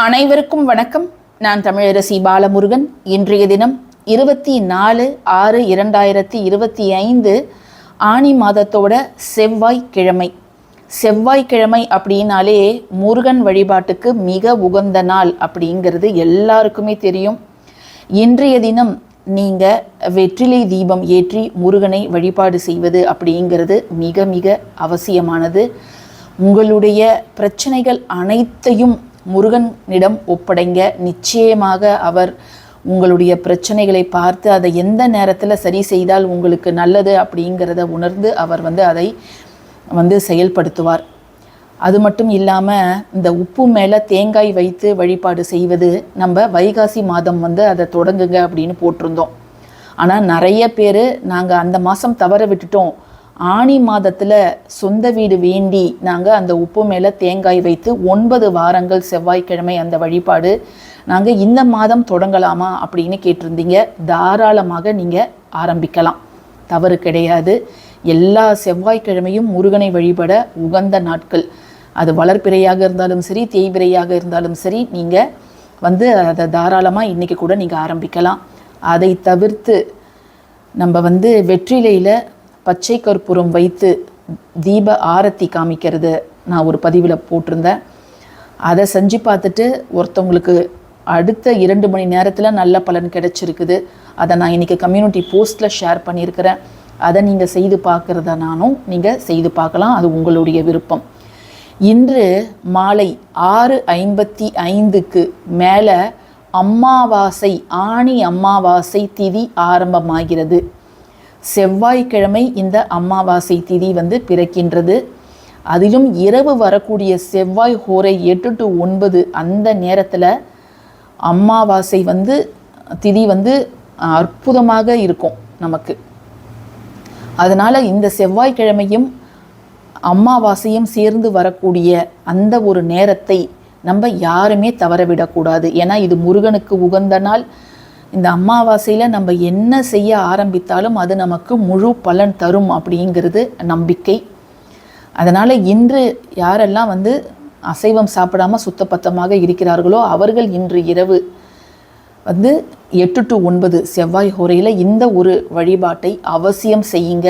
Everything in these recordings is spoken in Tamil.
அனைவருக்கும் வணக்கம். நான் தமிழரசி பாலமுருகன். இன்றைய தினம் இருபத்தி நாலு ஆறு இரண்டாயிரத்தி இருபத்தி ஐந்து ஆனி மாதத்தோட செவ்வாய்க்கிழமை. செவ்வாய்க்கிழமை அப்படின்னாலே முருகன் வழிபாட்டுக்கு மிக உகந்த நாள் அப்படிங்கிறது எல்லாருக்குமே தெரியும். இன்றைய தினம் நீங்கள் வெற்றிலை தீபம் ஏற்றி முருகனை வழிபாடு செய்வது அப்படிங்கிறது மிக மிக அவசியமானது. உங்களுடைய பிரச்சனைகள் அனைத்தையும் முருகனிடம் ஒப்படைங்க. நிச்சயமாக அவர் உங்களுடைய பிரச்சனைகளை பார்த்து அதை எந்த நேரத்தில் சரி செய்தால் உங்களுக்கு நல்லது அப்படிங்கிறத உணர்ந்து அவர் வந்து அதை வந்து செயல்படுத்துவார். அது மட்டும் இல்லாமல் இந்த உப்பு மேலே தேங்காய் வைத்து வழிபாடு செய்வது நம்ம வைகாசி மாதம் வந்து அதை தொடங்குங்க அப்படின்னு போட்டிருந்தோம். ஆனால் நிறைய பேர் நாங்கள் அந்த மாதம் தவற விட்டுட்டோம். ஆனி மாதத்தில் சொந்த வீடு வேண்டி நாங்கள் அந்த உப்பு மேலே தேங்காய் வைத்து ஒன்பது வாரங்கள் செவ்வாய்க்கிழமை அந்த வழிபாடு. நாங்கள் இந்த மாதம் தொடங்கலாமா அப்படின்னு கேட்டிருந்தீங்க. தாராளமாக நீங்கள் ஆரம்பிக்கலாம். தவறு கிடையாது. எல்லா செவ்வாய்க்கிழமையும் முருகனை வழிபட உகந்த நாட்கள். அது வளர்ப்பிறையாக இருந்தாலும் சரி தேய்பிறையாக இருந்தாலும் சரி நீங்கள் வந்து அதை தாராளமாக இன்றைக்கி கூட நீங்கள் ஆரம்பிக்கலாம். அதை தவிர்த்து நம்ம வந்து வெற்றிலையில் பச்சை கற்பூரம் வைத்து தீப ஆரத்தி காமிக்கிறது நான் ஒரு பதிவில் போட்டிருந்தேன். அதை செஞ்சு பார்த்துட்டு ஒருத்தவங்களுக்கு அடுத்த இரண்டு மணி நேரத்தில் நல்ல பலன் கிடைச்சிருக்குது. அதை நான் இன்றைக்கி கம்யூனிட்டி போஸ்ட்டில் ஷேர் பண்ணியிருக்கிறேன். அதை நீங்கள் செய்து பார்க்குறத நானும் நீங்கள் செய்து பார்க்கலாம். அது உங்களுடைய விருப்பம். இன்று மாலை ஆறு ஐம்பத்தி ஐந்துக்கு மேலே அம்மாவாசை ஆணி அம்மாவாசை திதி ஆரம்பமாகிறது. செவ்வாய்க்கிழமை இந்த அமாவாசை திதி வந்து பிறக்கின்றது. அதிலும் இரவு வரக்கூடிய செவ்வாய் ஹோரை எட்டு டு ஒன்பது அந்த நேரத்தில் அமாவாசை வந்து திதி வந்து அற்புதமாக இருக்கும் நமக்கு. அதனால் இந்த செவ்வாய்க்கிழமையும் அமாவாசையும் சேர்ந்து வரக்கூடிய அந்த ஒரு நேரத்தை நம்ம யாருமே தவறவிடக்கூடாது. ஏன்னா இது முருகனுக்கு உகந்த நாள். இந்த அமாவாசையில் நம்ம என்ன செய்ய ஆரம்பித்தாலும் அது நமக்கு முழு பலன் தரும் அப்படிங்கிறது நம்பிக்கை. அதனால் இன்று யாரெல்லாம் வந்து அசைவம் சாப்பிடாம சுத்தப்பத்தமாக இருக்கிறார்களோ அவர்கள் இன்று இரவு வந்து எட்டு டு ஒன்பது செவ்வாய் ஹோரையில் இந்த ஒரு வழிபாட்டை அவசியம் செய்யுங்க.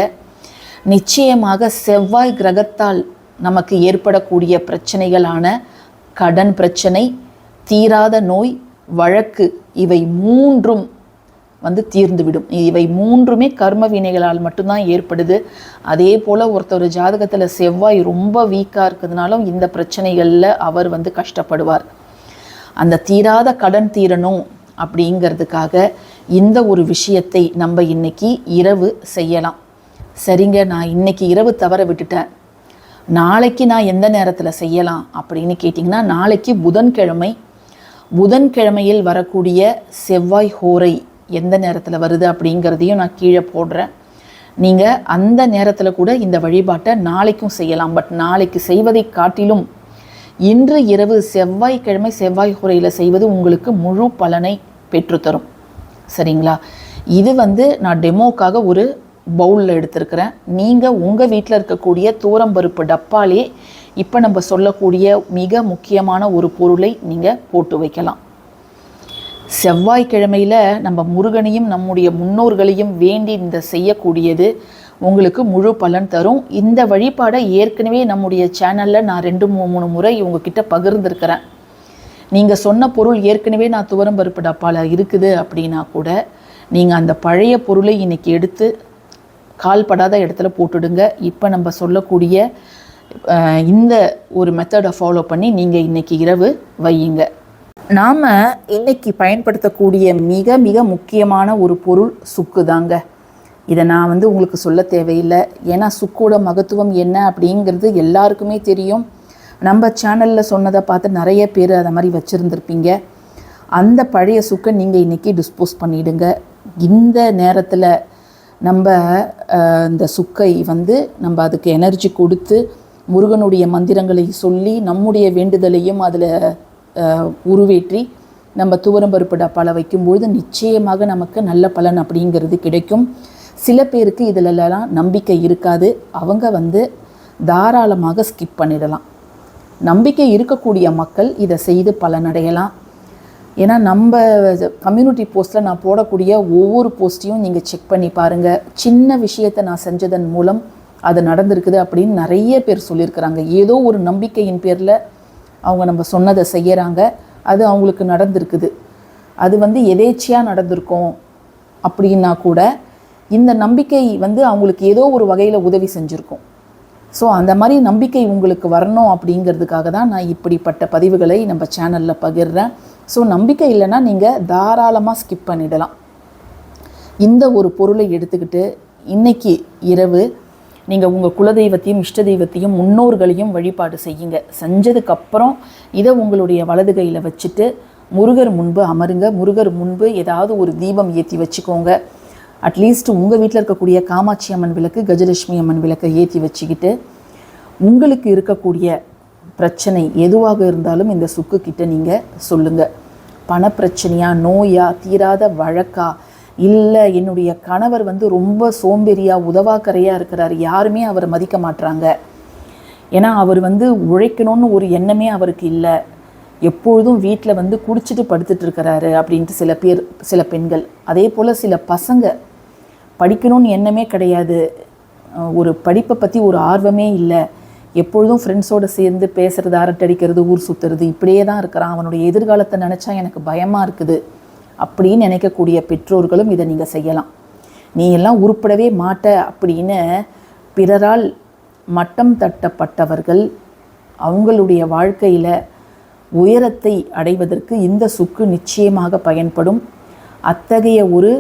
நிச்சயமாக செவ்வாய் கிரகத்தால் நமக்கு ஏற்படக்கூடிய பிரச்சனைகளான கடன் பிரச்சனை தீராத நோய் வழக்கு இவை மூன்றும் வந்து தீர்ந்துவிடும். இவை மூன்றுமே கர்ம வினைகளால் மட்டும்தான் ஏற்படுது. அதே போல் ஒருத்தர் ஜாதகத்தில் செவ்வாய் ரொம்ப வீக்காக இருக்கிறதுனாலும் இந்த பிரச்சனைகளில் அவர் வந்து கஷ்டப்படுவார். அந்த தீராத கடன் தீரணும் அப்படிங்கிறதுக்காக இந்த ஒரு விஷயத்தை நம்ம இன்னைக்கு இரவு செய்யலாம். சரிங்க நான் இன்னைக்கு இரவு தவற விட்டுட்டேன். நாளைக்கு நான் எந்த நேரத்தில் செய்யலாம் அப்படின்னு கேட்டிங்கன்னா நாளைக்கு புதன்கிழமை புதன்கிழமையில் வரக்கூடிய செவ்வாய் ஹோரை எந்த நேரத்தில் வருது அப்படிங்கிறதையும் நான் கீழே போடுறேன். நீங்கள் அந்த நேரத்தில் கூட இந்த வழிபாட்டை நாளைக்கும் செய்யலாம். பட் நாளைக்கு செய்வதை காட்டிலும் இன்று இரவு செவ்வாய்க்கிழமை செவ்வாய் ஹோரையில் செய்வது உங்களுக்கு முழு பலனை பெற்றுத்தரும். சரிங்களா? இது வந்து நான் டெமோக்காக ஒரு பவுலில் எடுத்திருக்கிறேன். நீங்கள் உங்கள் வீட்டில் இருக்கக்கூடிய தூரம்பருப்பு டப்பாலே இப்போ நம்ம சொல்லக்கூடிய மிக முக்கியமான ஒரு பொருளை நீங்கள் போட்டு வைக்கலாம். செவ்வாய்க்கிழமையில் நம்ம முருகனையும் நம்முடைய முன்னோர்களையும் வேண்டி இந்த செய்யக்கூடியது உங்களுக்கு முழு பலன் தரும். இந்த வழிபாடை ஏற்கனவே நம்முடைய சேனலில் நான் ரெண்டு மூணு மூணு முறை உங்ககிட்ட பகிர்ந்திருக்கிறேன். நீங்கள் சொன்ன பொருள் ஏற்கனவே நான் துவரம்பருப்பு டப்பாவில் இருக்குது அப்படின்னா கூட நீங்கள் அந்த பழைய பொருளை இன்றைக்கி எடுத்து கால்படாத இடத்துல போட்டுடுங்க. இப்போ நம்ம சொல்லக்கூடிய இந்த ஒரு மெத்தடை ஃபாலோ பண்ணி நீங்கள் இன்றைக்கி இரவு வையுங்க. நாம் இன்னைக்கு பயன்படுத்தக்கூடிய மிக மிக முக்கியமான ஒரு பொருள் சுக்கு தாங்க இதை நான் வந்து உங்களுக்கு சொல்ல தேவையில்லை. ஏன்னா சுக்கோட மகத்துவம் என்ன அப்படிங்கிறது எல்லாருக்குமே தெரியும். நம்ம சேனலில் சொன்னதை பார்த்து நிறைய பேர் அதை மாதிரி வச்சுருந்துருப்பீங்க. அந்த பழைய சுக்கை நீங்கள் இன்றைக்கி டிஸ்போஸ் பண்ணிவிடுங்க இந்த நேரத்தில் நம்ம இந்த சுக்கை வந்து நம்ம அதுக்கு எனர்ஜி கொடுத்து முருகனுடைய மந்திரங்களை சொல்லி நம்முடைய வேண்டுதலையும் அதில் உருவேற்றி நம்ம துவரம்பருப்பு டப்பாவில் வைக்கும்பொழுது நிச்சயமாக நமக்கு நல்ல பலன் அப்படிங்கிறது கிடைக்கும். சில பேருக்கு இதிலெல்லாம் நம்பிக்கை இருக்காது. அவங்க வந்து தாராளமாக ஸ்கிப் பண்ணிடலாம். நம்பிக்கை இருக்கக்கூடிய மக்கள் இதை செய்து பலனடையலாம். ஏன்னா நம்ம கம்யூனிட்டி போஸ்ட்டில் நான் போடக்கூடிய ஒவ்வொரு போஸ்ட்டையும் நீங்கள் செக் பண்ணி பாருங்கள் சின்ன விஷயத்தை நான் செஞ்சதன் மூலம் அது நடந்திருக்குது அப்படின்னு நிறைய பேர் சொல்லியிருக்கிறாங்க. ஏதோ ஒரு நம்பிக்கையின் பேரில் அவங்க நம்ம சொன்னதை செய்கிறாங்க அது அவங்களுக்கு நடந்திருக்குது. அது வந்து எதேச்சியாக நடந்திருக்கும் அப்படின்னா கூட இந்த நம்பிக்கை வந்து அவங்களுக்கு ஏதோ ஒரு வகையில் உதவி செஞ்சுருக்கும். ஸோ அந்த மாதிரி நம்பிக்கை உங்களுக்கு வரணும் அப்படிங்கிறதுக்காக தான் நான் இப்படிப்பட்ட பதிவுகளை நம்ம சேனலில் பகிர்றேன். ஸோ நம்பிக்கை இல்லைன்னா நீங்கள் தாராளமாக ஸ்கிப் பண்ணிடலாம். இந்த ஒரு பொருளை எடுத்துக்கிட்டு இன்னைக்கு இரவு நீங்கள் உங்கள் குலதெய்வத்தையும் இஷ்ட தெய்வத்தையும் முன்னோர்களையும் வழிபாடு செய்யுங்க. செஞ்சதுக்கப்புறம் இதை உங்களுடைய வலது கையில் வச்சுட்டு முருகர் முன்பு அமருங்க. முருகர் முன்பு ஏதாவது ஒரு தீபம் ஏற்றி வச்சுக்கோங்க. அட்லீஸ்ட் உங்கள் வீட்டில் இருக்கக்கூடிய காமாட்சி அம்மன் விளக்கு கஜலட்சுமி அம்மன் விளக்கை ஏற்றி வச்சுக்கிட்டு உங்களுக்கு இருக்கக்கூடிய பிரச்சனை எதுவாக இருந்தாலும் இந்த சுக்கு கிட்ட நீங்கள் சொல்லுங்கள் பணப்பிரச்சனையா நோயா தீராத வழக்கா? இல்லை என்னுடைய கணவர் வந்து ரொம்ப சோம்பேறியாக உதவாக்கரையாக இருக்கிறார். யாருமே அவரை மதிக்க மாட்றாங்க. ஏன்னா அவர் வந்து உழைக்கணும்னு ஒரு எண்ணமே அவருக்கு இல்லை. எப்பொழுதும் வீட்டில் வந்து குடிச்சிட்டு படுத்துட்டு இருக்கிறாரு அப்படின்ட்டு சில பேர் சில பெண்கள். அதே போல் சில பசங்க. படிக்கணும்னு எண்ணமே கிடையாது. ஒரு படிப்பை பற்றி ஒரு ஆர்வமே இல்லை. எப்பொழுதும் ஃப்ரெண்ட்ஸோடு சேர்ந்து பேசுறது அரட்டடிக்கிறது ஊர் சுற்றுறது இப்படியே தான் இருக்கிறான். அவனுடைய எதிர்காலத்தை நினச்சா எனக்கு பயமாக இருக்குது. அப்படின்னு நினைக்கக்கூடிய பெற்றோர்களும் இதை நீங்கள் செய்யலாம். நீ எல்லாம் உருப்படவே மாட்ட அப்படின்னு பிறரால் மட்டம் தட்டப்பட்டவர்கள் அவங்களுடைய வாழ்க்கையில் உயரத்தை அடைவதற்கு இந்த சுக்கு நிச்சயமாக பயன்படும். அத்தகைய ஒரு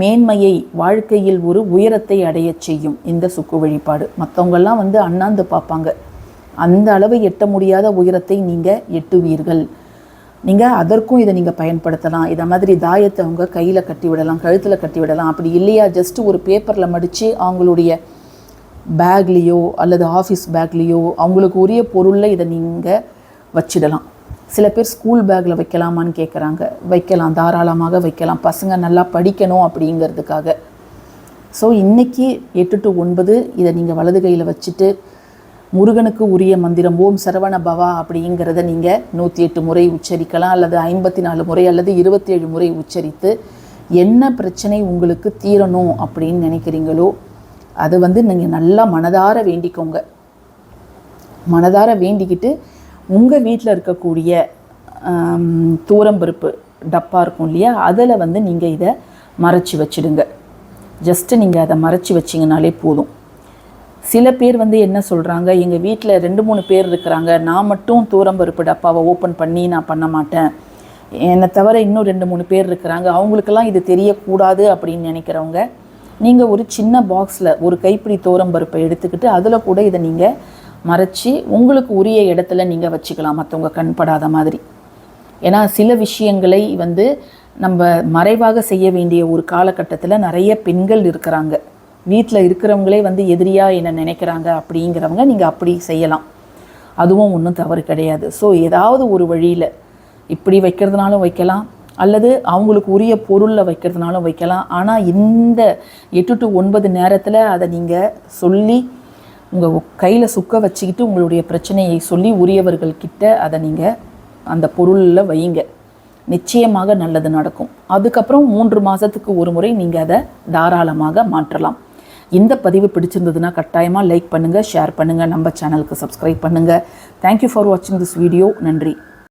மேன்மையை வாழ்க்கையில் ஒரு உயரத்தை அடையச் செய்யும் இந்த சுக்கு வழிபாடு. மற்றவங்கெல்லாம் வந்து அண்ணாந்து பார்ப்பாங்க. அந்த அளவு எட்ட முடியாத உயரத்தை நீங்கள் எட்டுவீர்கள். நீங்கள் அதற்கும் இதை நீங்கள் பயன்படுத்தலாம். இதை மாதிரி தாயத்தை அவங்க கையில் கட்டி விடலாம் கழுத்தில் கட்டி விடலாம். அப்படி இல்லையா? ஜஸ்ட் ஒரு பேப்பரில் மடித்து அவங்களுடைய பேக்லேயோ அல்லது ஆஃபீஸ் பேக்லேயோ அவங்களுக்கு உரிய பொருளில் இதை நீங்கள் வச்சிடலாம். சில பேர் ஸ்கூல் பேக்கில் வைக்கலாமான்னு கேட்குறாங்க வைக்கலாம் தாராளமாக வைக்கலாம். பசங்க நல்லா படிக்கணும் அப்படிங்கிறதுக்காக. ஸோ இன்றைக்கி எட்டு டு ஒன்பது இதை நீங்கள் வலது கையில் வச்சுட்டு முருகனுக்கு உரிய மந்திரம் ஓம் சரவண பவா அப்படிங்கிறத நீங்கள் நூற்றி எட்டு முறை உச்சரிக்கலாம் அல்லது ஐம்பத்தி நாலு முறை அல்லது இருபத்தி ஏழு முறை உச்சரித்து என்ன பிரச்சனை உங்களுக்கு தீரணும் அப்படின்னு நினைக்கிறீங்களோ அது வந்து நீங்கள் நல்லா மனதார வேண்டிக்கோங்க. மனதார வேண்டிக்கிட்டு உங்கள் வீட்டில் இருக்கக்கூடிய தூரம்பருப்பு டப்பா இருக்கும் இல்லையா? அதில் வந்து நீங்கள் இதை மறைச்சி வச்சிடுங்க. ஜஸ்ட்டு நீங்கள் அதை மறைச்சி வச்சிங்கனாலே போதும். சில பேர் வந்து என்ன சொல்கிறாங்க எங்கள் வீட்டில் ரெண்டு மூணு பேர் இருக்கிறாங்க. நான் மட்டும் தூரம்பருப்பு டப்பாவை ஓப்பன் பண்ணி நான் பண்ண மாட்டேன். என்னை தவிர இன்னும் ரெண்டு மூணு பேர் இருக்கிறாங்க. அவங்களுக்கெல்லாம் இது தெரியக்கூடாது அப்படின்னு நினைக்கிறவங்க நீங்கள் ஒரு சின்ன பாக்ஸில் ஒரு கைப்பிடி தோரம்பருப்பை எடுத்துக்கிட்டு அதில் கூட இதை நீங்கள் மறைச்சி உங்களுக்கு உரிய இடத்துல நீங்கள் வச்சுக்கலாம் மற்றவங்க கண்படாத மாதிரி. ஏன்னா சில விஷயங்களை வந்து நம்ம மறைவாக செய்ய வேண்டிய ஒரு காலகட்டத்தில் நிறைய பெண்கள் இருக்கிறாங்க. வீட்டில் இருக்கிறவங்களே வந்து எதிரியாக என்ன நினைக்கிறாங்க அப்படிங்கிறவங்க நீங்கள் அப்படி செய்யலாம். அதுவும் ஒன்றும் தவறு கிடையாது. ஸோ ஏதாவது ஒரு வழியில் இப்படி வைக்கிறதுனாலும் வைக்கலாம். அல்லது அவங்களுக்கு உரிய பொருளில் வைக்கிறதுனாலும் வைக்கலாம். ஆனால் இந்த எட்டு டு ஒன்பது நேரத்தில் அதை நீங்கள் சொல்லி உங்கள் கையில் சுக்க வச்சுக்கிட்டு உங்களுடைய பிரச்சனையை சொல்லி உரியவர்கள்கிட்ட அதை நீங்கள் அந்த பொருளில் வையுங்க நிச்சயமாக நல்லது நடக்கும். அதுக்கப்புறம் மூன்று மாதத்துக்கு ஒரு முறை நீங்கள் அதை தாராளமாக மாற்றலாம். இந்த பதிவு பிடிச்சிருந்ததுன்னா கட்டாயமாக லைக் பண்ணுங்கள் ஷேர் பண்ணுங்கள் நம்ம சேனலுக்கு சப்ஸ்கிரைப் பண்ணுங்கள் தேங்க்யூ ஃபார் வாட்சிங் திஸ் வீடியோ நன்றி.